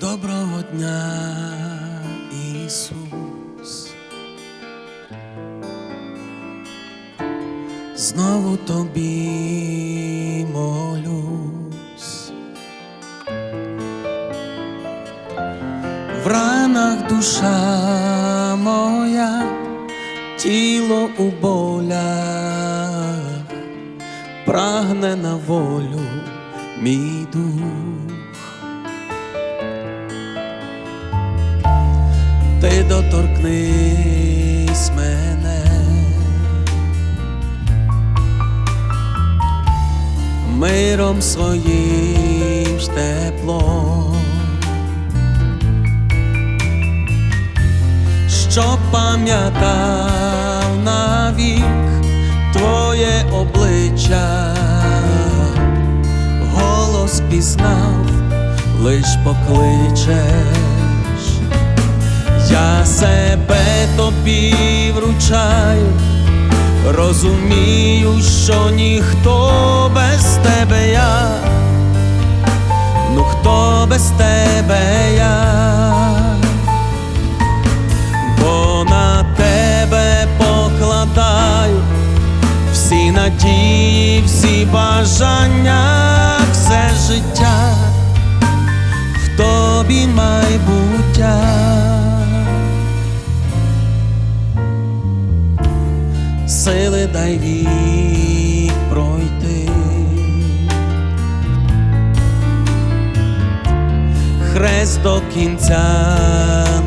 Доброго дня, Ісус. Знову тобі молюсь. В ранах душа моя, тіло у болях, прагне на волю мій дух. Доторкнись мене, миром своїм теплом, що пам'ятав навік твоє обличчя, голос пізнав, лиш покличеш. Я себе тобі вручаю, розумію, що ніхто без тебе я, ну хто без тебе я, бо на тебе покладаю всі надії, всі бажання, все життя. В тобі майбуття. Сили дай вік пройти, хрест до кінця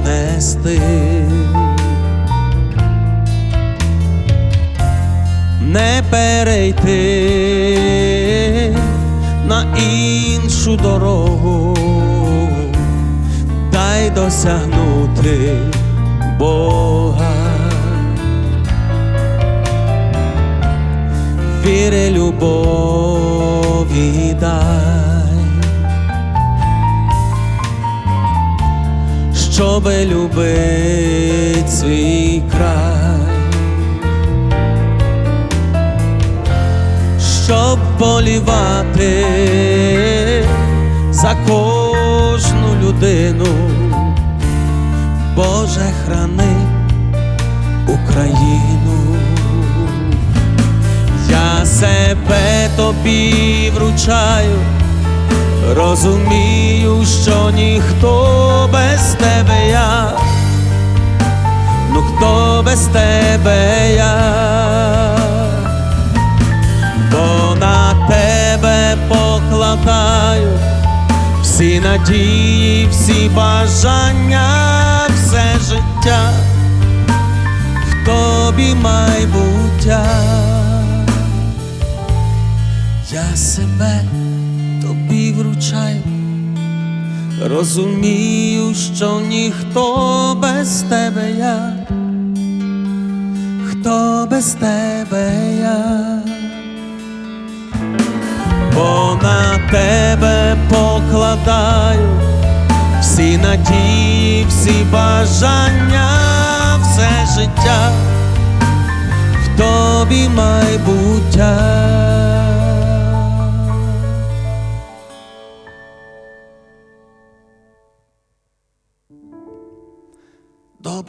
нести, не перейти на іншу дорогу, дай досягнути Бога. Віри, любові дай, щоби любить свій край, щоб полівати за кожну людину, Боже храни Україну. Себе тобі вручаю, розумію, що ніхто без тебе я, ну хто без тебе я, бо на тебе покладаю всі надії, всі бажання, все життя, в тобі майбуття. Себе тобі вручаю, розумію, що ніхто без тебе я, хто без тебе я, бо на тебе покладаю всі надії, всі бажання, все життя, тобі майбуття.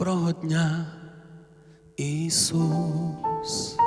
Доброго дня, Ісус.